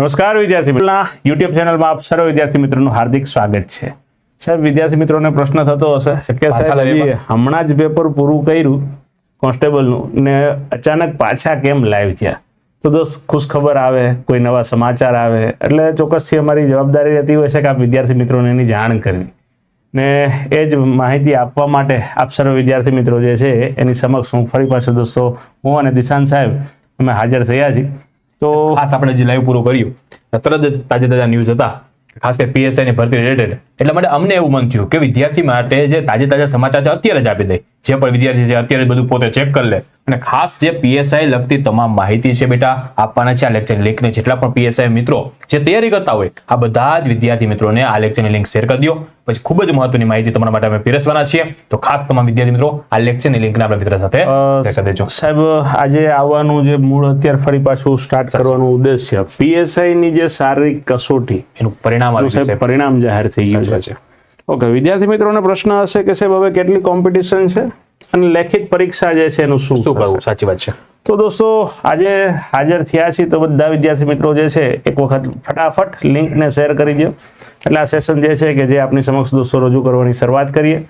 નમસ્કાર વિદ્યાર્થી મિત્રોના યુટ્યુબ ચેનલમાં આપ સર્વ વિદ્યાર્થી મિત્રોનું હાર્દિક સ્વાગત છે. સાહેબ વિદ્યાર્થી મિત્રોને પ્રશ્ન થતો હશે. શક્ય સાહેબ હમણાં જ પેપર પૂરું કર્યું કોન્સ્ટેબલનું ને અચાનક પાછા કેમ લાઈવ થયા? તો દોસ્ત ખુશ ખબર આવે કોઈ નવા સમાચાર આવે. એટલે ચોક્કસથી અમારી જવાબદારી રહેતી હોય છે કે આપ વિદ્યાર્થી મિત્રોને એની જાણ કરવી. ને એ જ માહિતી આપવા માટે આપ સર્વ વિદ્યાર્થી મિત્રો જે છે એની સમક્ષ હું ફરી પાછું દોસ્તો હું અને દિશાંત સાહેબ અમે હાજર થયા છીએ. તો ખાસ આપણે જે લાઈવ પૂરું કર્યું. તરત જ તાજે તાજા ન્યૂઝ હતા. ખાસ કરી પીએસઆઈ ની ભરતી રિલેટેડ એટલા માટે અમને એવું મન થયું કે વિદ્યાર્થી માટે જે તાજે તાજા સમાચાર અત્યારે જ આપી દે. જે પણ વિદ્યાર્થી છે અત્યારે બધું પોતે ચેક કરી લે. અને ખાસ જે પીએસઆઈ લગતી તમામ માહિતી છે બેટા આપવાના છે આ લેક્ચર લિંકને જેટલા પણ પીએસઆઈ મિત્રો જે તૈયારી કરતા હોય આ બધા જ વિદ્યાર્થી મિત્રોને આ લેક્ચરની લિંક શેર કરી દો. પછી ખૂબ જ મહત્વની માહિતી તમારા માટે અમે પીરસવાના છીએ. તો ખાસ તમામ વિદ્યાર્થી મિત્રો આ લેક્ચરની લિંકને આપણા મિત્ર સાથે શેર કરી દેજો. સાહેબ આજે આવવાનું જે મૂળ અત્યારે ફરી પાછું સ્ટાર્ટ કરવાનું ઉદ્દેશ્ય પીએસઆઈ ની જે શારીરિક કસોટી એનું પરિણામ છે પરિણામ જાહેર થઈ ગયું છે. છે. ઓકે વિદ્યાર્થી મિત્રોને પ્રશ્ન હશે કે સાહેબ હવે કેટલી કોમ્પિટિશન છે અને લેખિત પરીક્ષા જે છે એનું શું શું કરવું? સાચી વાત છે. તો દોસ્તો આજે હાજર થયા છીએ તો બધા વિદ્યાર્થી મિત્રો જે છે એક વખત ફટાફટ લિંકને શેર કરી દો એટલે આ સેશન જે છે કે જે આપની સમક્ષ દોસ્તો રજૂ કરવાની શરૂઆત કરીએ.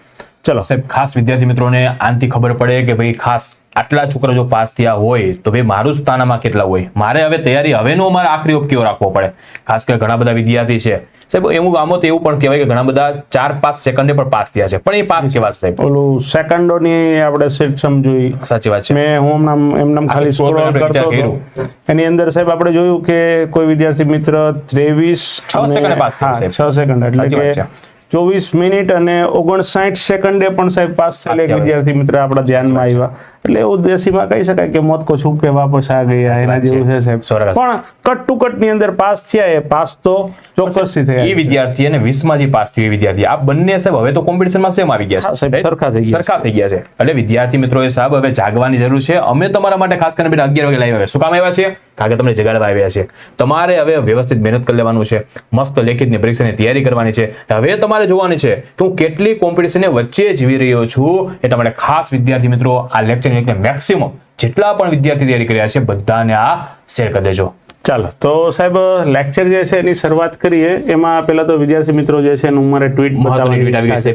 ચલો. સાહેબ ખાસ વિદ્યાર્થી મિત્રોને આનથી ખબર પડે કે ભાઈ ખાસ આટલા છોકરા જો પાસ થયા હોય તો ભાઈ મારું સ્થાનમાં કેટલા હોય? મારે હવે તૈયારી હવેનો મારે આખરી ઓપ કેવો રાખવો પડે? ખાસ કરી ઘણા બધા વિદ્યાર્થી છે. સાહેબ એવું આમો તો એવું પણ કહેવાય કે ઘણા બધા ચાર પાંચ સેકન્ડે પણ પાસ થયા છે. પણ એ પાસ કેવા સાહેબ? ઓલું સેકન્ડોની આપણે સિસ્ટમ જોઈ સાચી વાત છે. મેં હું હમણાં એમનામ ખાલી સ્ક્રોલ કરતો હતો. એની અંદર સાહેબ આપણે જોયું કે કોઈ વિદ્યાર્થી મિત્ર ત્રેવીસ છ સેકન્ડ પાસ થયા છે છ સેકન્ડ એટલે કે ચોવીસ મિનિટ અને ઓગણસાઠ સેકન્ડે પણ સાહેબ પાસ થયેલા એક વિદ્યાર્થી મિત્ર આપણા ધ્યાનમાં આવ્યા. એટલે એવું દેશીમાં કહી શકાય કે મોત કો છૂપ કે વાપસ આ ગયા એના જેવું છે. સાહેબ. પણ કટ ટુ કટની અંદર પાસ થયા એ પાસ તો ચોક્કસથી થયા એ વિદ્યાર્થી અને વીસમાં જે પાસ થયું એ વિદ્યાર્થી. આ બંને સાહેબ હવે તો કોમ્પિટિશનમાં સેમ આવી ગયા છે. સાહેબ, સરખા થઈ ગયા સરખા થઈ ગયા છે. એટલે વિદ્યાર્થી મિત્રોએ સાહેબ હવે જાગવાની જરૂર છે. અમે તમારા માટે ખાસ કરીને બેટા અગિયાર વાગે લાવી આવ્યા. શું કામ આવ્યા છે કારણ કે તમને જગાડવા આવ્યા છે તમારે હવે વ્યવસ્થિત મહેનત કરી લેવાનું છે. મસ્ત લેખિતની પરીક્ષાની તૈયારી કરવાની છે. હવે તમારે જોવાની છે કે હું કેટલી કોમ્પિટિશન વચ્ચે જીવી રહ્યો છું એ તમારે ખાસ વિદ્યાર્થી મિત્રો આ લેક્ચર લેખને મેક્સિમમ જેટલા પણ વિદ્યાર્થી તૈયારી કર્યા છે બધાને આ શેર કરી દેજો. ચાલો તો સાહેબ લેક્ચર જે છે એની શરૂઆત કરીએ. એમાં પહેલા તો વિદ્યાર્થી મિત્રો જે છે એનું મારે ટ્વીટ tweet આવી છે.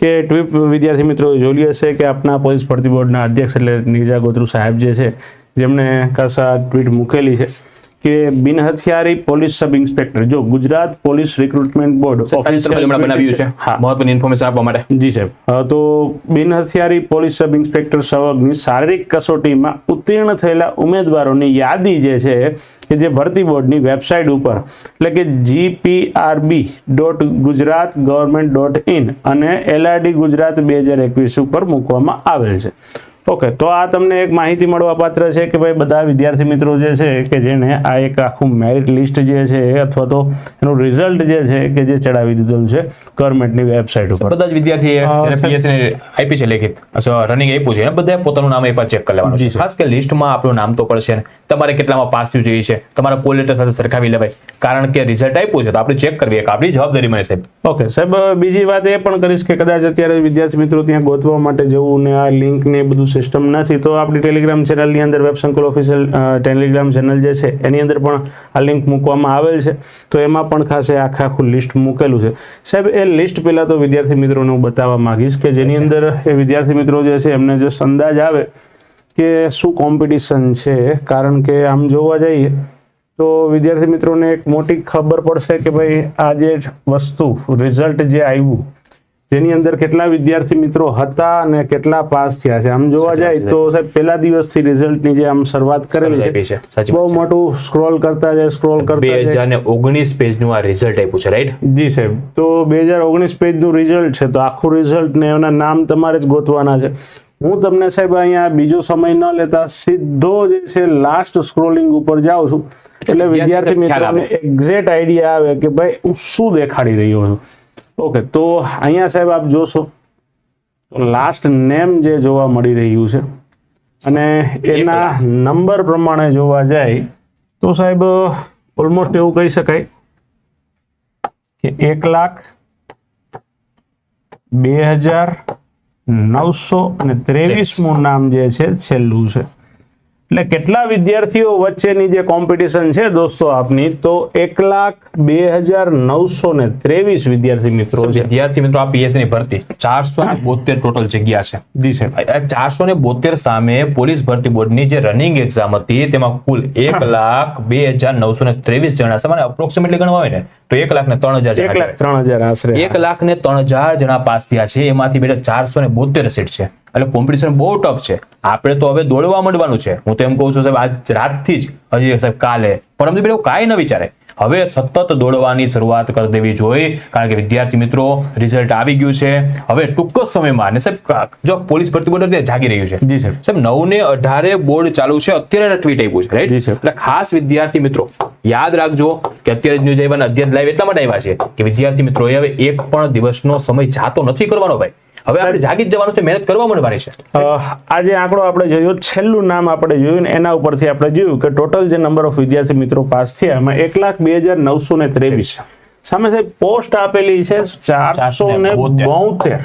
કે ટ્વીટ વિદ્યાર્થી મિત્રો જોઈ હશે કે આપના પોલીસ ભરતી બોર્ડના અધ્યક્ષ એટલે નિર્જા ગોત્રુ સાહેબ જે છે જેમણે ખાસ ટ્વીટ મૂકેલી છે. કે બિન હથિયારી પોલીસ સબ ઇન્સ્પેક્ટર. જો ગુજરાત પોલીસ રિક્રુટમેન્ટ બોર્ડ બનાવ્યું છે. હા. મહત્વની ઇન્ફોર્મેશન આપવા માટે. જી સાહેબ. તો બિન હથિયારી પોલીસ સબ ઇન્સ્પેક્ટર સવગની શારીરિક કસોટીમાં ઉત્તીર્ણ થયેલા ઉમેદવારોની યાદી જે છે કે જે ભરતી બોર્ડની વેબસાઇટ ઉપર એટલે કે GPRB dot Gujarat government dot in અને એલઆરડી ગુજરાત બે હજાર એકવીસ ઉપર મૂકવામાં આવેલ છે. ઓકે તો આ તમને એક માહિતી મળવા પાત્ર છે કે ભાઈ બધા વિદ્યાર્થી મિત્રો જે છે કે જેને આ એક આખું મેરિટ લિસ્ટ જે છે અથવા તો એનું રિઝલ્ટ જે છે કે જે ચડાવી દીધેલું છે ગવર્મેન્ટની વેબસાઇટ ઉપર. બધા જ વિદ્યાર્થીએ હા, પીએસસી આપી છે લેખિત રનિંગ આપ્યું છે બધા પોતાનું નામ એકવાર ચેક કરી લેવાનું છે. ખાસ કે લિસ્ટમાં આપણું નામ તો પડશે ને. તમારે કેટલામાં પાસ થયું જોઈએ છે. તમારા કોલ લેટર સાથે સરખાવી લેવાય. કારણ કે રિઝલ્ટ આપ્યું છે તો આપણે ચેક કરવી એક આપણી જવાબદારી મને સાહેબ. ઓકે સાહેબ બીજી વાત એ પણ કરીશ કે કદાચ અત્યારે વિદ્યાર્થી મિત્રો ત્યાં ગોતવા માટે જવું ને આ લિંક ને બધું સિસ્ટમ નથી તો આપણી ટેલિગ્રામ ચેનલની અંદર વેબ સંકુલ ઓફિશિયલ ટેલિગ્રામ ચેનલ જે છે એની અંદર પણ આ લિંક મૂકવામાં આવેલ છે. તો એમાં પણ ખાસ એ આખા આખું લિસ્ટ મૂકેલું છે. સાહેબ એ લિસ્ટ પહેલાં તો વિદ્યાર્થી મિત્રોને હું બતાવવા માંગીશ કે જેની અંદર એ વિદ્યાર્થી મિત્રો જે છે એમને જો અંદાજ આવે કે શું કોમ્પિટિશન છે. કારણ કે આમ જોવા જઈએ તો વિદ્યાર્થી મિત્રોને એક મોટી ખબર પડશે કે ભાઈ આ જે વસ્તુ રિઝલ્ટ જે આવ્યું જેની અંદર કેટલા વિદ્યાર્થી મિત્રો હતા અને કેટલા પાસ થયા છે. આમ જોવા જાય તો સાહેબ પહેલા દિવસથી રિઝલ્ટની જે આમ શરૂઆત કરેલી છે બહુ મોટું સ્ક્રોલ કરતા જાય સ્ક્રોલ કરતા બે હજાર ને ઓગણીસ પેજનું આ રિઝલ્ટ આપ્યું છે રાઈટ જી સાહેબ તો બે હજાર ઓગણીસ પેજનું રિઝલ્ટ છે તો આખું રિઝલ્ટ ને એના નામ તમારે જ ગોતવાના છે. હું તમને સાહેબ અહીંયા બીજો સમય ન લેતા સીધો જે છે લાસ્ટ સ્ક્રોલિંગ ઉપર જાઉં છું. એટલે વિદ્યાર્થી. મિત્રોને એક્ઝેક્ટ આઈડિયા આવે કે ભાઈ હું શું દેખાડી રહ્યો છું. ઓકે તો અહીંયા સાહેબ આપ જોશો. તો લાસ્ટ નેમ જે જોવા મળી રહ્યું છે અને એના નંબર પ્રમાણે જોવા જાય તો સાહેબ ઓલમોસ્ટ એવું કહી શકાય કે એક લાખ બે હજાર નવસો અને ત્રેવીસમું નામ જે છે છેલ્લું છે. એટલે કેટલા વિદ્યાર્થીઓ વચ્ચેની જે કોમ્પિટિશન છે દોસ્તો આપની તો એક લાખ બે હજાર નવસો ને ત્રેવીસ વિદ્યાર્થી મિત્રો વિદ્યાર્થી મિત્રો આ પીએસસી ની ભરતી ચારસો બોતેર ટોટલ જગ્યા છે. જી સાહેબ. ચારસો ને બોતેર સામે પોલીસ ભરતી બોર્ડની જે રનિંગ એક્ઝામ હતી તેમાં કુલ એક લાખ બે હજાર નવસો ને ત્રેવીસ જણા છે. અપ્રોક્સિમેટલી ગણવા હોય ને તો એક લાખ ને ત્રણ હજાર એક લાખ ત્રણ હજાર આશરે. એક લાખ ને ત્રણ હજાર જણા પાસ થયા છે. એમાંથી બેટા ચારસો ને બોતેર સીટ છે. એટલે કોમ્પિટિશન બહુ ટફ છે. આપણે તો હવે દોડવા માંડવાનું છે. હું તો એમ કહું છું સાહેબ આજ રાતથી જ હજી સાહેબ કાલે પરંતુ પેલો કાંઈ ન વિચારે. હવે સતત દોડવાની શરૂઆત કરી દેવી જોઈએ કારણ કે વિદ્યાર્થી મિત્રો રિઝલ્ટ આવી ગયું છે. હવે ટૂંક જ સમયમાં અને સાહેબ જો પોલીસ ભરતી બોર્ડ જાગી રહ્યું છે. જી સાહેબ. સાહેબ નવ ને અઢારે બોર્ડ ચાલુ છે અત્યારે ટ્વીટ આપ્યું છે જી રાઈટ એટલે ખાસ વિદ્યાર્થી મિત્રો યાદ રાખજો કે અત્યારે ન્યૂઝ આવ્યા અધ્યયન લાઈવ એટલા માટે આવ્યા છે કે વિદ્યાર્થી મિત્રો હવે એક પણ દિવસનો સમય જાતો નથી કરવાનો ભાઈ. હવે આપણે જાગી જ જવાનું છે મહેનત કરવા માંડવાની છે. આજે આંકડો આપણે જોયો છેલ્લું નામ આપણે જોયું ને એના ઉપરથી આપણે જોયું કે ટોટલ જે નંબર ઓફ વિદ્યાર્થી મિત્રો પાસ થયા એમાં એક લાખ બે હજાર નવસો ને ત્રેવીસ સામે સાહેબ પોસ્ટ આપેલી છે ચારસો ને બોતેર.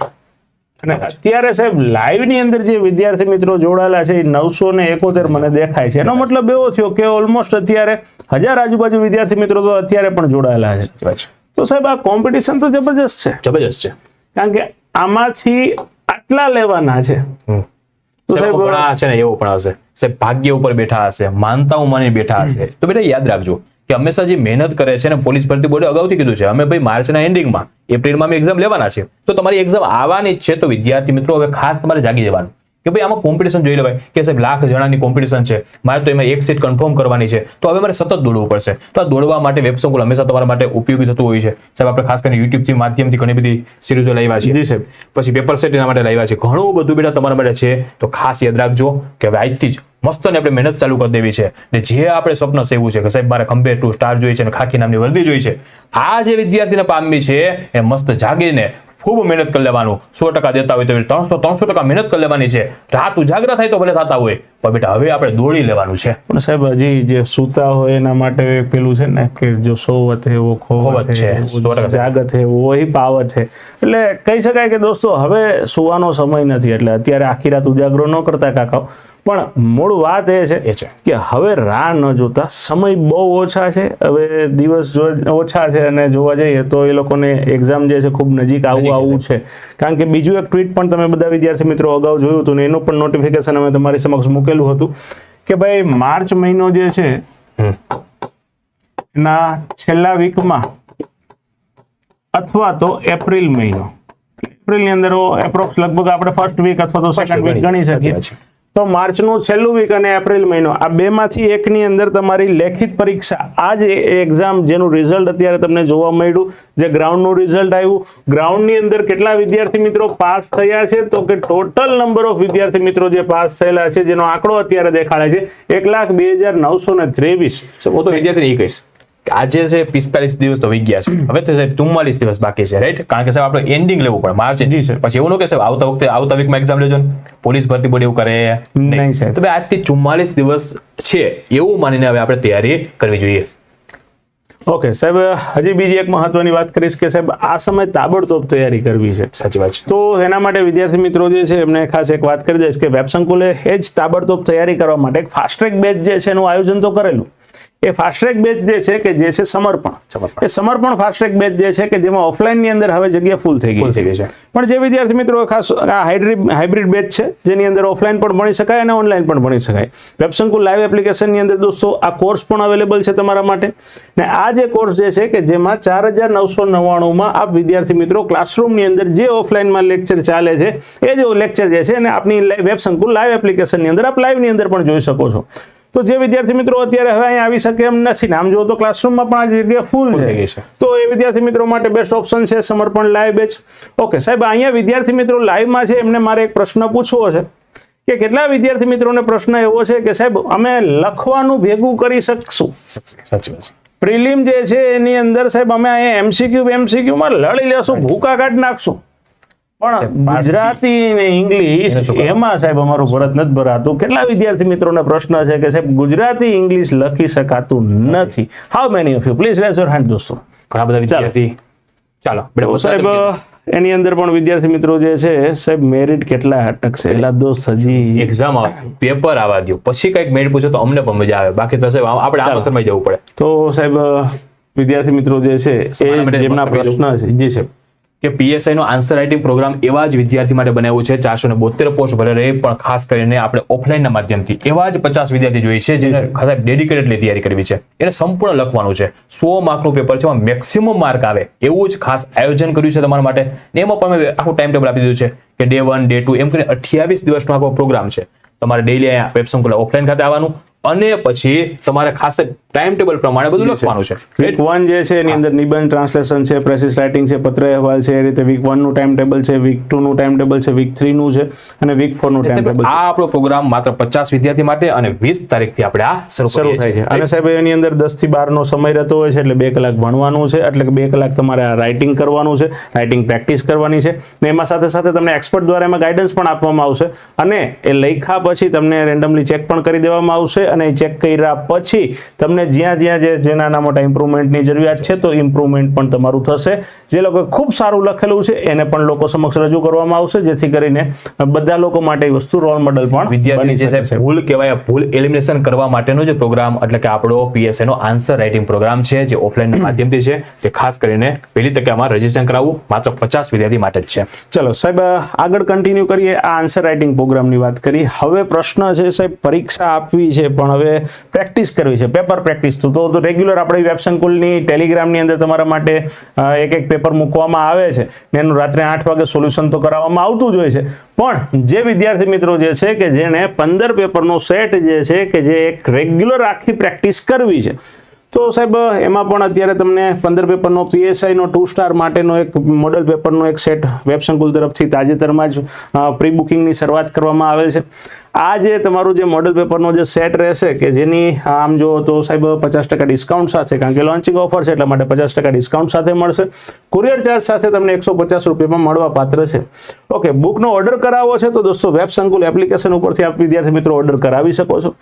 અને અત્યારે સાહેબ લાઈવની અંદર જે વિદ્યાર્થી મિત્રો જોડાયેલા છે એ નવસો ને એકોતેર મને દેખાય છે. એનો મતલબ એવો થયો કે ઓલમોસ્ટ અત્યારે હજાર આજુબાજુ વિદ્યાર્થી મિત્રો તો અત્યારે પણ જોડાયેલા છે. તો સાહેબ આ કોમ્પિટિશન તો જબરજસ્ત છે. જબરજસ્ત છે. કારણ કે આમાંથી આટલા લેવાના છે. ને એવો પણ હશે સાહેબ ભાગ્ય ઉપર બેઠા હશે માનતાઓ માની બેઠા હશે. તો બેટા યાદ રાખજો કે હંમેશા જે મહેનત કરે છે ને પોલીસ ભરતી બોર્ડે અગાઉથી કીધું છે અમે ભાઈ માર્ચના એન્ડિંગમાં એપ્રિલમાં અમે એક્ઝામ લેવાના છે. તો તમારી એક્ઝામ આવવાની જ છે તો વિદ્યાર્થી મિત્રો હવે ખાસ તમારે જાગી જવાનું. કે ભાઈ આમાં કોમ્પિટિશન જોઈ લેવાય. કે સાહેબ લાખ જણાની કોમ્પિટિશન છે. મારે તો એમાં એક સીટ કન્ફર્મ કરવાની છે. તો હવે મારે સતત દોડવું પડશે. તો આ દોડવા માટે વેબ સંકુલ હંમેશા તમારા માટે ઉપયોગી થતું હોય છે. સાહેબ આપણે ખાસ કરીને યુટ્યુબથી માધ્યમથી ઘણી બધી સિરીઝો લાવ્યા છે જી સાહેબ. પછી પેપર સેટ એના માટે લાવ્યા છે ઘણું બધું બેટા તમારા માટે છે. તો ખાસ યાદ રાખજો કે હવે આજથી જ મસ્ત ને આપણે મહેનત ચાલુ કરી દેવી છે. ને જે આપણે સ્વપ્ન સેવું છે કે સાહેબ મારે ખંભે ટુ સ્ટાર જોઈ છે અને ખાખી નામની વર્દી જોઈ છે. આ જે વિદ્યાર્થીને પામવી છે એ મસ્ત જાગીને ખૂબ મહેનત કરી લેવાનું. સો ટકા દેતા હોય તો ત્રણસો ત્રણસો ટકા મહેનત કરી લેવાની છે. રાત ઉજાગરા થાય તો ભલે થતા હોય પણ બેટા હવે આપણે દોડી લેવાનું છે. પણ સાહેબ હજી જે સૂતા હોય એના માટે પેલું છે ને કે જો સોવત હે વો ખોવત છે, હે જાગત હે વો ही પાવત છે એટલે કહી શકાય કે દોસ્તો હવે સુવાનો સમય નથી. એટલે અત્યારે આખી રાત ઉજાગરો ન કરતા કાકાઓ. પણ મૂળ વાત એ છે કે હવે રાહ ન જોતા સમય બહુ ઓછા છે. હવે દિવસ ઓછા છે અને જોવા જઈએ તો એ લોકોને એક્ઝામ જે છે ખૂબ નજીક આવવું આવું આવવું છે. કારણ કે બીજું એક ટ્વીટ પણ તમે બધા વિદ્યાર્થી મિત્રો અગાઉ જોયું હતું ને એનું પણ નોટિફિકેશન અમે તમારી સમક્ષ મૂકેલું હતું કે ભાઈ માર્ચ મહિનો જે છે. એના છેલ્લા વીકમાં અથવા તો એપ્રિલ મહિનો. એપ્રિલની અંદર એપ્રોક્સ લગભગ આપણે ફર્સ્ટ વીક અથવા તો સેકન્ડ વીક ગણી શકીએ. સાચી વાત છે. તો માર્ચનું છેલ્લું વીક અને એપ્રિલ મહિનો. આ બેમાંથી એકની અંદર તમારી લેખિત પરીક્ષા. આ જ એક્ઝામ જેનું રિઝલ્ટ અત્યારે તમને જોવા મળ્યું. જે ગ્રાઉન્ડનું રિઝલ્ટ આવ્યું. ગ્રાઉન્ડની અંદર કેટલા વિદ્યાર્થી મિત્રો પાસ થયા છે? તો કે ટોટલ નંબર ઓફ વિદ્યાર્થી મિત્રો જે પાસ થયેલા છે, જેનો આંકડો અત્યારે દેખાડે છે, એક લાખ બે હજાર નવસો ને ત્રેવીસ. હું તો વિદ્યાર્થીને એ કહીશ. આજે છે પિસ્તાલીસ દિવસ તો ગયા છે. હવે તો સાહેબ ચુમ્માલીસ દિવસ બાકી છે રાઈટ કારણ કે સાહેબ આપણે એન્ડિંગ લેવું પડે. માર્ચ જી સર. પછી એવું ન કે સાહેબ આવતા વખતે આવતા વીકમાં એક્ઝામ લેજો ને. પોલીસ ભરતી બોર્ડ એવું કરે. નહીં. સાહેબ. તો આજથી ચુમ્માલીસ દિવસ છે. એવું માનીને હવે આપણે તૈયારી કરવી જોઈએ. ઓકે સાહેબ હજી બીજી એક મહત્વની વાત કરીશ કે સાહેબ આ સમય તાબડતોબ તૈયારી કરવી છે. સાચી વાત તો એના માટે વિદ્યાર્થી મિત્રો જે છે એમને ખાસ એક વાત કરી દઈશ કે વેબ સંકુલે એ જ તાબડતોબ તૈયારી કરવા માટે ફાસ્ટ ટ્રેક બેચ જે છે એનું આયોજન તો કરેલું. એ ફાસ્ટ્રેક બેચ જે છે કે જે છે સમર્પણ. એ સમર્પણ ફાસ્ટ્રેક બેચ જે છે કે જેમાં ઓફલાઈનની અંદર હવે જગ્યા ફૂલ થઈ ગઈ છે. પણ જે વિદ્યાર્થી મિત્રો ખાસ આ હાઇબ્રિડ હાઇબ્રિડ બેચ છે જેની અંદર ઓફલાઈન પણ ભણી શકાય અને ઓનલાઈન પણ ભણી શકાય. વેબસંકુલ લાઈવ એપ્લિકેશનની અંદર દોસ્તો આ કોર્સ પણ અવેલેબલ છે તમારા માટે. ને આ જે કોર્સ જે છે કે જેમાં ચાર હજાર નવસો નવ્વાણુંમાં આપ વિદ્યાર્થી મિત્રો ક્લાસરૂમની અંદર જે ઓફલાઈનમાં લેક્ચર ચાલે છે એ જ લેક્ચર જે છે અને આપની વેબસંકુલ લાઈવ એપ્લિકેશનની અંદર આપ લાઈવની અંદર પણ જોઈ શકો છો. તો જે વિદ્યાર્થી મિત્રો અત્યારે હવે અહીંયા આવી શકે એમ નથી. ને આમ જો તો ક્લાસરૂમમાં પણ આ જગ્યા ફૂલ થઈ ગઈ છે. તો એ વિદ્યાર્થી મિત્રો માટે બેસ્ટ ઓપ્શન છે સમર્પણ લાઈવ બેચ ઓકે સાહેબ અહીંયા વિદ્યાર્થી મિત્રો લાઈવમાં છે એમને મારે એક પ્રશ્ન પૂછવો છે કે કેટલા વિદ્યાર્થી મિત્રોને પ્રશ્ન એવો છે કે સાહેબ અમે લખવાનું ભેગું કરી શકશું? પ્રિલિમ જે છે એની અંદર સાહેબ અમે અહીંયા એમસીક્યુ એમસીક્યુમાં લડી લેશું ભૂકા કાઢ નાખશું. પણ ગુજરાતી ને ઇંગ્લિશ? એમાં સાહેબ અમારું ભરત નથી ભરાતું. કેટલા વિદ્યાર્થી મિત્રોને પ્રશ્ન છે કે સાહેબ ગુજરાતી ઇંગ્લિશ લખી શકાતું નથી? How many of you please raise your hand દોસ્તો. ઘણા બધા વિદ્યાર્થી. ચાલો સાહેબ એની અંદર પણ વિદ્યાર્થી મિત્રો જે છે સાહેબ મેરિટ કેટલા અટકશે? એટલા દોસ્ત હજી એક્ઝામ આવે પેપર આવવા દો પછી કંઈક મેળ પૂછો તો અમને પણ મજા આવે. બાકી તો સાહેબ આપણે આ સમય જવું પડે. તો સાહેબ વિદ્યાર્થી મિત્રો જે છે એ જેમના પ્રશ્ન છે. જી સાહેબ. કે પીએસઆઈ નો આન્સર રાઇટિંગ પ્રોગ્રામ એવા જ વિદ્યાર્થી માટે બનાવ્યો છે, ચારસો ને બોતેર પોસ્ટ ભરે રહે, પણ ખાસ કરીને આપણે ઓફલાઈનના માધ્યમથી. એવા જ પચાસ વિદ્યાર્થી જોઈએ છે, જેને ખાસ ડેડિકેટેડલી તૈયારી કરવી છે. એને સંપૂર્ણ લખવાનું છે. સો માર્કનું પેપર છે, એમાં મેક્સિમમ માર્ક આવે. એવું જ ખાસ આયોજન કર્યું છે તમારા માટે. ને એમાં પણ મેં આખું ટાઈમ ટેબલ આપી દીધું છે કે ડે વન ડે ટુ એમ કરીને અઠ્યાવીસ દિવસનો આખો પ્રોગ્રામ છે. તમારે ડેલી અહીંયા વેબસંકુલ ઓફલાઈન ખાતે આવવાનું. અને પછી તમારે ખાસ ટાઈમ ટેબલ પ્રમાણે બધું લખવાનું છે. વીક વન જે છે એની અંદર નિબંધ ટ્રાન્સલેશન છે પ્રેસિસ રાઇટિંગ છે પત્ર અહેવાલ છે એ રીતે વીક વનનું ટાઈમ ટેબલ છે વીક ટુનું ટાઈમ ટેબલ છે વીક થ્રીનું છે અને વીક ફોરનું ટાઈમ ટેબલ આ આપણો પ્રોગ્રામ માત્ર પચાસ વિદ્યાર્થી માટે અને વીસ તારીખથી આપણે આ શરૂ થાય છે. અને સાહેબ એની અંદર દસથી બાર નો સમય રહેતો હોય છે એટલે બે કલાક ભણવાનું છે એટલે કે બે કલાક તમારે આ રાઇટિંગ કરવાનું છે રાઇટિંગ પ્રેક્ટિસ કરવાની છે. ને એમાં સાથે સાથે તમને એક્સપર્ટ દ્વારા એમાં ગાઈડન્સ પણ આપવામાં આવશે. અને એ લખ્યા પછી તમને રેન્ડમલી ચેક પણ કરી દેવામાં આવશે અને એ ચેક કર્યા પછી તમને જ્યાં જ્યાં જે જે નાના મોટા ઇમ્પ્રુવમેન્ટની જરૂરિયાત છે તો ઇમ્પ્રુવમેન્ટ પણ તમારું થશે. જે લોકો ખૂબ સારું લખેલું છે એને પણ લોકો સમક્ષ રજૂ કરવામાં આવશે જેથી કરીને બધા લોકો માટે વસ્તુ રોલ મોડલ પણ વિદ્યાર્થી જે ભૂલ કહેવાય ભૂલ એલિમિનેશન કરવા માટેનો જે પ્રોગ્રામ એટલે કે આપણો પીએસએ નો આન્સર રાઇટિંગ પ્રોગ્રામ છે જે ઓફલાઈન માધ્યમથી છે તે ખાસ કરીને પહેલી તકે રજીસ્ટ્રેશન કરાવવું માત્ર પચાસ વિદ્યાર્થી માટે જ છે. ચલો સાહેબ આગળ કન્ટિન્યુ કરીએ આ આન્સર રાઇટિંગ પ્રોગ્રામની વાત કરી હવે પ્રશ્ન છે સાહેબ પરીક્ષા આપવી છે પણ હવે પ્રેક્ટિસ કરવી છે. પેપર પ્રેક્ટિસ તો તો રેગ્યુલર આપણી વેબ સંકુલની ટેલિગ્રામની અંદર તમારા માટે એક એક પેપર મૂકવામાં આવે છે. ને એનું રાત્રે આઠ વાગે સોલ્યુશન તો કરાવવામાં આવતું જ હોય છે. પણ જે વિદ્યાર્થી મિત્રો જે છે કે જેણે પંદર પેપરનો સેટ જે છે કે જે એક રેગ્યુલર આખી પ્રેક્ટિસ કરવી છે. તો સાહેબ, એમાં પણ અત્યારે તમને પંદર પેપરનો પીએસઆઈનો ટુ સ્ટાર માટેનો એક મોડલ પેપરનો એક સેટ વેબ સંકુલ તરફથી તાજેતરમાં જ પ્રી બુકિંગની શરૂઆત કરવામાં આવેલ છે. આ જે તમારું જે મોડલ પેપરનો જે સેટ રહેશે કે જેની આમ જો તો સાહેબ, પચાસ ટકા ડિસ્કાઉન્ટ સાથે, કારણ કે લોન્ચિંગ ઓફર છે, એટલા માટે પચાસ ટકા ડિસ્કાઉન્ટ સાથે મળશે. કુરિયર ચાર્જ સાથે તમને એકસો પચાસ રૂપિયામાં મળવા પાત્ર છે. ઓકે બુકનો ઓર્ડર કરાવવો છે, તો દોસ્તો વેબ સંકુલ એપ્લિકેશન ઉપરથી આપ વિદ્યાર્થી મિત્રો ઓર્ડર કરાવી શકો છો.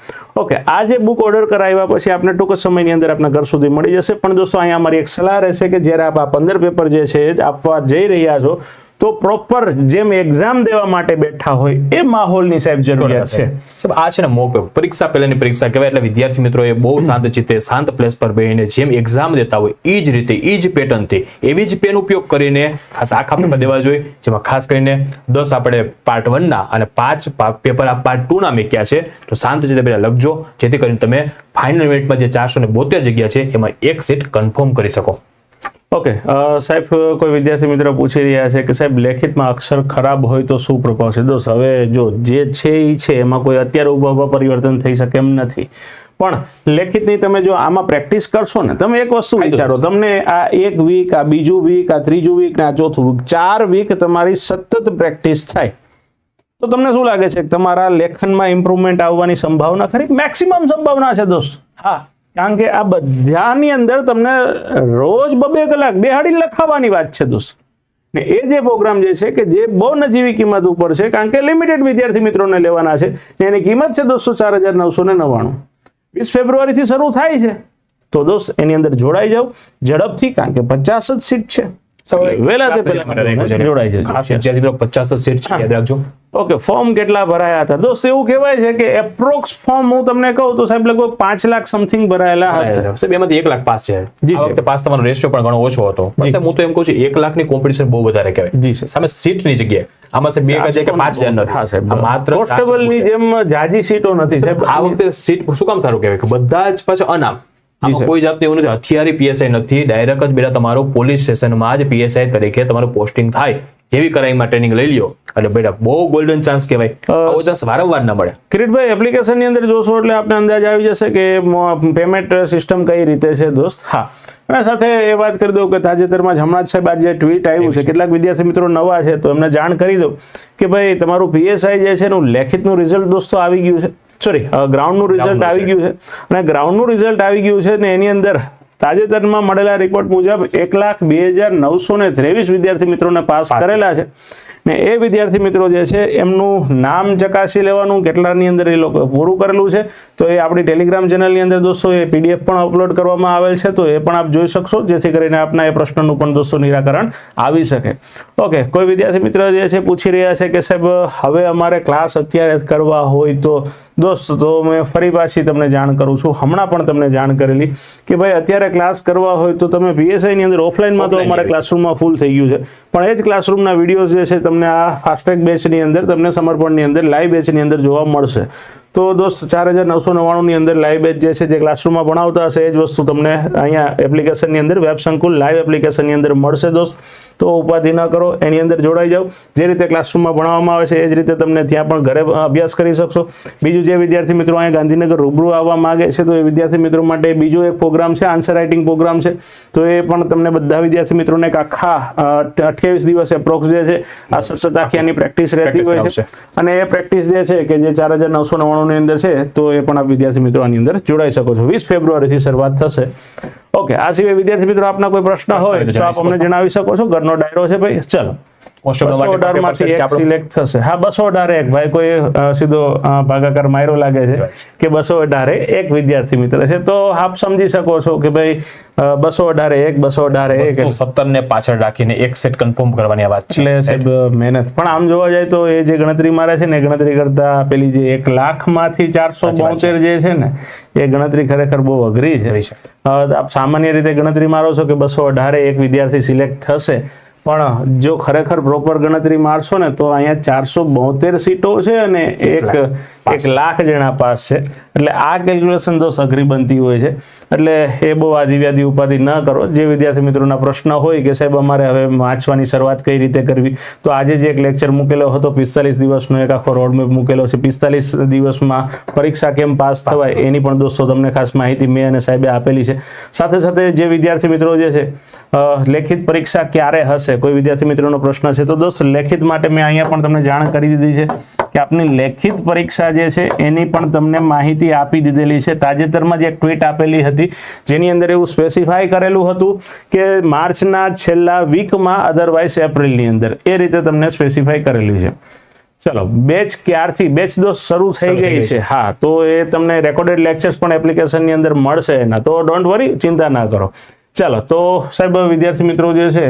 ઓકે આ જે બુક ઓર્ડર કરાવ્યા પછી આપને ટૂંક સમયની અંદર આપના ઘર સુધી મળી જશે. પણ દોસ્તો અહીંયા અમારી એક સલાહ રહેશે કે જ્યારે આપ આ પંદર પેપર જે છે આપવા જઈ રહ્યા છો તો પ્રોપર જેમ એક્ઝામ દેવા માટે બેઠા હોય એ માહોલની સાહેબ જરૂરિયાત છે. સાહેબ. આ છે ને મોક. પરીક્ષા પહેલાની પરીક્ષા કહેવાય એટલે વિદ્યાર્થી મિત્રો એ બહુ શાંત ચિત્તે શાંત પ્લેસ પર બેહીને જેમ એક્ઝામ દેતા હોય એ જ રીતે એ જ પેટર્નથી એવી જ પેન ઉપયોગ કરીને ખાસ આખા પેપર દેવા જોઈએ જેમાં ખાસ કરીને દસ આપણે પાર્ટ વનના અને પાંચ પેપર આ પાર્ટ ટુના મેક્યા છે તો શાંત ચિત્તે પહેલાં લખજો જેથી કરીને તમે ફાઇનલ મિનિટમાં જે ચારસો ને બોતેર જગ્યા છે એમાં એક સીટ કન્ફર્મ કરી શકો. ઓકે સાહેબ કોઈ વિદ્યાર્થી મિત્રો પૂછી રહ્યા છે કે સાહેબ લેખિતમાં અક્ષર ખરાબ હોય તો શું પ્રભાવ છે? દોસ્ત હવે જો જે છે એ છે એમાં કોઈ અત્યારે ઊભા ઊભા પરિવર્તન થઈ શકે એમ નથી. પણ લેખિતની તમે જો આમાં પ્રેક્ટિસ કરશો ને તમે એક વસ્તુ વિચારો તમને આ એક વીક આ બીજું વીક આ ત્રીજું વીક ને આ ચોથું વીક ચાર વીક તમારી સતત પ્રેક્ટિસ થાય. તો તમને શું લાગે છે કે તમારા લેખનમાં ઇમ્પ્રુવમેન્ટ આવવાની સંભાવના ખરી? મેક્સિમમ સંભાવના છે દોસ્ત. હા. કારણ કે આ બધાની અંદર તમને રોજ બબે કલાક બેહાડીને લખાવવાની વાત છે દોસ્ત. ને એ જે પ્રોગ્રામ જે છે કે જે બહુ નજીવી કિંમત ઉપર છે, કારણ કે લિમિટેડ વિદ્યાર્થી મિત્રોને લેવાના છે એની કિંમત છે દોસ્તો ચાર હજાર નવસો ને નવ્વાણું. વીસ ફેબ્રુઆરીથી શરૂ થાય છે. તો દોસ્ત, એની અંદર જોડાઈ જાઓ, ઝડપથી, કારણ કે પચાસ જ સીટ છે. વહેલા તે પહેલા જોડાઈ ખાસ વિદ્યાર્થી મિત્રો પચાસ સીટ છે યાદ રાખજો. ઓકે ફોર્મ કેટલા ભરાયા હતા? દોસ્ત એવું કહેવાય છે કે એપ્રોક્સ ફોર્મ હું તમને કહું તો સાહેબ લગભગ પાંચ લાખ સમથિંગ ભરાયેલા હશે. સાહેબ એમાંથી એક લાખ પાસ છે. જી, આ પાસ થવાનો રેશિયો પણ ઘણો ઓછો હતો. પણ સાહેબ હું તો એમ કહું છું એક લાખની કોમ્પિટિશન બહુ વધારે કહેવાય. જી સાહેબ. સામે સીટની જગ્યાએ. આમાં સાહેબ બે હજાર કે પાંચ હજાર નથી. હા સાહેબ. માત્ર કોન્સ્ટેબલની જેમ જાજી સીટો નથી. સાહેબ આ વખતે સીટ શું કામ સારું કહેવાય કે બધા જ પાછા અનામ. આમાં કોઈ જાતનું એવું નથી. હથિયારી પીએસઆઈ નથી. ડાયરેક્ટ જ બેટા તમારો પોલીસ સ્ટેશનમાં જ પીએસઆઈ તરીકે તમારું પોસ્ટિંગ થાય. જેવી કરાઈમાં ટ્રેનિંગ લઈ લ્યો. એટલે બેટા બહુ ગોલ્ડન ચાન્સ કહેવાય. આવો ચાન્સ વારંવાર ના મળે. કિરીટભાઈ એપ્લિકેશનની અંદર જોશો એટલે આપને અંદાજ આવી જશે કે પેમેન્ટ સિસ્ટમ કઈ રીતે છે દોસ્ત? હા. અને સાથે એ વાત કરી દઉં કે તાજેતરમાં જ હમણાં જ સાહેબ આજે ટ્વીટ આવ્યું છે. કેટલાક વિદ્યાર્થી મિત્રો નવા છે તો એમને જાણ કરી દઉં કે ભાઈ તમારું પીએસઆઈ જે છે એનું લેખિતનું રિઝલ્ટ દોસ્તો આવી ગયું છે. સોરી ગ્રાઉન્ડનું રિઝલ્ટ આવી ગયું છે. અને ગ્રાઉન્ડનું રિઝલ્ટ આવી ગયું છે ને એની અંદર તાજેતરમાં મળેલા રિપોર્ટ મુજબ એક લાખ બે હજાર નવસો ને ત્રેવીસ વિદ્યાર્થી મિત્રોને પાસ કરેલા છે. ને એ વિદ્યાર્થી મિત્રો જે છે એમનું નામ ચકાસી લેવાનું કેટલાની અંદર એ લોકો પૂરું કરેલું છે. તો એ આપણી ટેલિગ્રામ ચેનલની અંદર દોસ્તો એ પીડીએફ પણ અપલોડ કરવામાં આવેલ છે તો એ પણ આપ જોઈ શકશો જેથી કરીને આપના એ પ્રશ્નનું પણ દોસ્તો નિરાકરણ આવી શકે. ઓકે કોઈ વિદ્યાર્થી મિત્ર જે છે પૂછી રહ્યા છે કે સાહેબ હવે અમારે ક્લાસ અત્યારે કરવા હોય તો દોસ્ત તો મેં ફરી પાછી તમને જાણ કરું છું. હમણાં પણ તમને જાણ કરેલી કે ભાઈ અત્યારે ક્લાસ કરવા હોય તો તમે PSI અંદર ઓફલાઈનમાં તો અમારે ક્લાસરૂમમાં ફૂલ થઈ ગયું છે. પણ એ જ ક્લાસરૂમના વિડીયોઝ જે છે તમને આ ફાસ્ટ્રેક બેચની અંદર તમને સમર્પણની અંદર લાઈવ બેચની અંદર જોવા મળશે. તો દોસ્ત ચાર હજાર નવસો નવ્વાણુંની અંદર લાઈવ બેચ જે છે જે ક્લાસરૂમમાં ભણાવતા હશે. એ જ વસ્તુ તમને અહીંયા એપ્લિકેશનની અંદર વેબ સંકુલ લાઈવ એપ્લિકેશનની અંદર મળશે દોસ્ત. તો ઉપાધિ ન કરો એની અંદર જોડાઈ જાઓ. જે રીતે ક્લાસરૂમમાં ભણાવવામાં આવે છે એ જ રીતે તમને ત્યાં પણ ઘરે અભ્યાસ કરી શકશો. બીજું જે વિદ્યાર્થી મિત્રો અહીંયા ગાંધીનગર રૂબરૂ આવવા માગે છે તો એ વિદ્યાર્થી મિત્રો માટે બીજો એક પ્રોગ્રામ છે આન્સર રાઇટિંગ પ્રોગ્રામ છે. તો એ પણ તમને બધા વિદ્યાર્થી મિત્રોને એક આખા અઠ્યાવીસ દિવસ એપ્રોક્સ જે છે આ સતત આખી આની પ્રેક્ટિસ રહેતી હોય છે. અને એ પ્રેક્ટિસ જે છે કે જે ચાર હજાર નવસો નવ્વાણુંની અંદર છે તો એ પણ આપ વિદ્યાર્થી મિત્રો આની અંદર જોડાઈ શકો છો. વીસ ફેબ્રુઆરીથી શરૂઆત થશે. ઓકે આ સિવાય વિદ્યાર્થી મિત્રો આપના કોઈ પ્રશ્ન હોય તો આપ અમને જણાવી શકો છો. ઘરનો ડાયરો છે ભાઈ. ચલો. સિલેક્ટ થશે. હા બસો અઢારે એક. ભાઈ કોઈ સીધો ભાગાકાર માયરો લાગે છે કે બસો અઢારે એક વિદ્યાર્થી મિત્ર છે. તો આપ સમજી શકો છો કે ભાઈ બસો અઢારે એક બસો અઢારે એક સત્તર ને પાછળ રાખીને એક સેટ કન્ફર્મ કરવાની આ વાત છે. એટલે સાહેબ મહેનત. પણ આમ જોવા જાય તો એ જે ગણતરી મારે છે ને ગણતરી કરતા પેલી જે એક લાખમાંથી ચારસો બોતેર જે છે ને એ ગણતરી ખરેખર બહુ અઘરી છે. આપ સામાન્ય રીતે ગણતરી મારો છો કે બસો અઢારે એક વિદ્યાર્થી સિલેક્ટ થશે પણ જો ખરેખર પ્રોપર ગણતરી મારશો ને તો અહીંયા ચારસો બોતેર સીટો છે અને એક એક લાખ જણા પાસ છે. એટલે આ કેલ્ક્યુલેશન તો અઘરી બનતી હોય છે. એટલે એ બહુ આદિ ઉપાધિ ન કરો. જે વિદ્યાર્થી મિત્રોના પ્રશ્ન હોય કે સાહેબ અમારે હવે વાંચવાની શરૂઆત કઈ રીતે કરવી, તો આજે જે એક લેક્ચર મૂકેલો હતો, પિસ્તાલીસ દિવસનો એક આખો રોડમેપ મૂકેલો છે. પિસ્તાલીસ દિવસમાં પરીક્ષા કેમ પાસ થવાય એની પણ દોસ્તો તમને ખાસ માહિતી મેં અને સાહેબે આપેલી છે. સાથે સાથે જે વિદ્યાર્થી મિત્રો જે છે લેખિત પરીક્ષા ક્યારે હશે? કોઈ વિદ્યાર્થી મિત્રોનો પ્રશ્ન છે તો દોસ્ત લેખિત માટે મેં અહીંયા પણ તમને જાણ કરી દીધી છે. કે આપની લેખિત પરીક્ષા જે છે એની પણ તમને માહિતી આપી દીધેલી છે. તાજેતરમાં જ એક ટ્વીટ આપેલી હતી જેની અંદર એવું સ્પેસિફાય કરેલું હતું કે માર્ચના છેલ્લા વીકમાં અધરવાઇઝ એપ્રિલની અંદર. એ રીતે તમને સ્પેસિફાય કરેલી છે. ચલો બેચ ક્યારથી? બેચ દોસ્ત શરૂ થઈ ગઈ છે. હા તો એ તમને રેકોર્ડેડ લેક્ચર્સ પણ એપ્લિકેશનની અંદર મળશે એના. તો ડોન્ટ વરી ચિંતા ના કરો. ચાલો તો સાહેબ વિદ્યાર્થી મિત્રો જે છે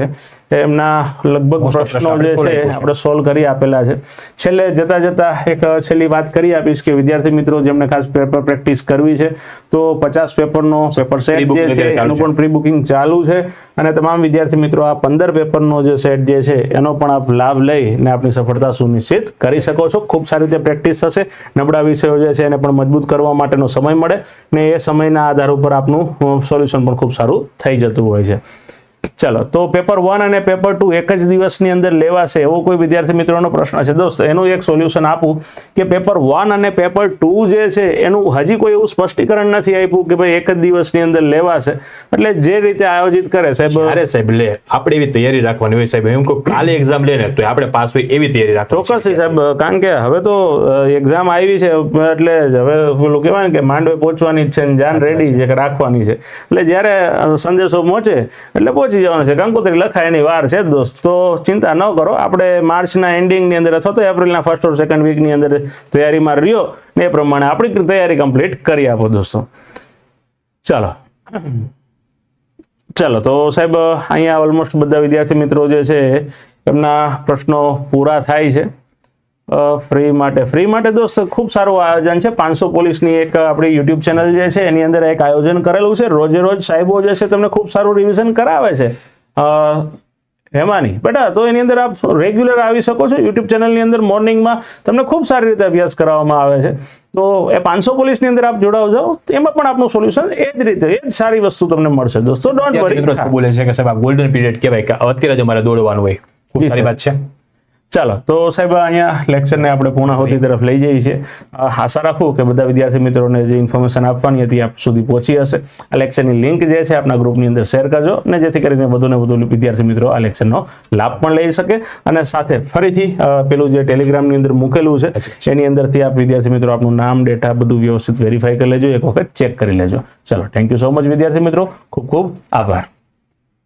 એમના લગભગ પ્રશ્નો જે છે આપણે સોલ્વ કરી આપેલા છે. છેલ્લે જતા જતા એક છેલ્લી વાત કરી આપીશ કે વિદ્યાર્થી મિત્રો જેમને ખાસ પેપર પ્રેક્ટિસ કરવી છે તો પચાસ પેપરનો પેપર સેટ જે છે એનું પણ પ્રી બુકિંગ ચાલુ છે અને તમામ વિદ્યાર્થી મિત્રો આ પંદર પેપરનો જે સેટ જે છે એનો પણ આપ લાભ લઈને આપની સફળતા સુનિશ્ચિત કરી શકો છો. ખૂબ સારી રીતે પ્રેક્ટિસ થશે. નબળા વિષયો જે છે એને પણ મજબૂત કરવા માટેનો સમય મળે ને એ સમયના આધાર ઉપર આપનું સોલ્યુશન પણ ખૂબ સારું થઈ જતું હોય છે. ચાલો તો પેપર વન અને પેપર ટુ એક જ દિવસની અંદર લેવાશે એવો કોઈ વિદ્યાર્થી મિત્રોનો પ્રશ્ન છે. દોસ્ત એનું એક સોલ્યુશન આપું કે પેપર વન અને પેપર ટુ જે છે એનું હજી કોઈ એવું સ્પષ્ટીકરણ નથી આપ્યું કે ભાઈ એક જ દિવસની અંદર લેવાશે. એટલે જે રીતે આયોજિત કરે સાહેબ. અરે સાહેબ લે આપણે એવી તૈયારી રાખવાની હોય સાહેબ એમ કોઈ કાલે એક્ઝામ લે ને તો આપણે પાસ હોય એવી તૈયારી રાખો ચોક્કસ સાહેબ કારણ કે હવે તો એક્ઝામ આવી છે એટલે હવે પેલું કહેવાય ને કે માંડવે પહોંચવાની જ છે ને જાન રેડી છે. રાખવાની છે. એટલે જ્યારે સંદેશો પહોંચે એટલે પહોંચી જવાનું છે. કંકોત્રી લખાય એની વાર છે દોસ્ત. તો ચિંતા ન કરો. આપણે માર્ચના એન્ડિંગની અંદર અથવા તો એપ્રિલના ફર્સ્ટ ઓર સેકન્ડ વીકની અંદર તૈયારીમાં રહ્યો ને એ પ્રમાણે આપણી તૈયારી કમ્પ્લીટ કરી આપો દોસ્તો. ચાલો. ચાલો, તો સાહેબ, અહીંયા ઓલમોસ્ટ બધા વિદ્યાર્થી મિત્રો જે છે, એમના પ્રશ્નો પૂરા થાય છે. ફ્રી માટે. ફ્રી માટે દોસ્ત ખૂબ સારું આયોજન છે. પાંચસો પોલીસની એક આપણી યુટ્યુબ ચેનલ જે છે એની અંદર એક આયોજન કરેલું છે. રોજે રોજ સાહેબો જે છે તમને ખૂબ સારું રિવિઝન કરાવે છે. હેમાની બેટા તો એની અંદર આપ રેગ્યુલર આવી શકો છો. યુટ્યુબ ચેનલની અંદર મોર્નિંગમાં તમને ખૂબ સારી રીતે અભ્યાસ કરાવવામાં આવે છે. તો એ પાંચસો પોલીસની અંદર આપ જોડાવ તો એમાં પણ આપનું સોલ્યુશન એ જ રીતે એ જ સારી વસ્તુ તમને મળશે દોસ્તો. ડોન્ટ વરી બોલે છે કે સાહેબ ગોલ્ડન પીરિયડ કહેવાય કે અત્યારે જ અમારે દોડવાનું હોય. ખૂબ સારી વાત છે. ચાલો તો સાહેબ અહીંયા લેક્ચરને આપણે પૂર્ણાહુતિ તરફ લઈ જઈએ છીએ. આશા રાખું કે બધા વિદ્યાર્થી મિત્રોને જે ઇન્ફોર્મેશન આપવાની હતી આપ સુધી પહોંચી હશે. આ લેક્ચરની લિંક જે છે આપણા ગ્રુપની અંદર શેર કરજો અને જેથી કરીને વધુને વધુ વિદ્યાર્થી મિત્રો આ લેક્ચરનો લાભ પણ લઈ શકે. અને સાથે ફરીથી પેલું જે ટેલિગ્રામની અંદર મૂકેલું છે એની અંદરથી આપ વિદ્યાર્થી મિત્રો આપનું નામ ડેટા બધું વ્યવસ્થિત વેરીફાઈ કરી લેજો. એક વખત ચેક કરી લેજો. ચલો થેન્ક યુ સો મચ વિદ્યાર્થી મિત્રો. ખૂબ ખૂબ આભાર.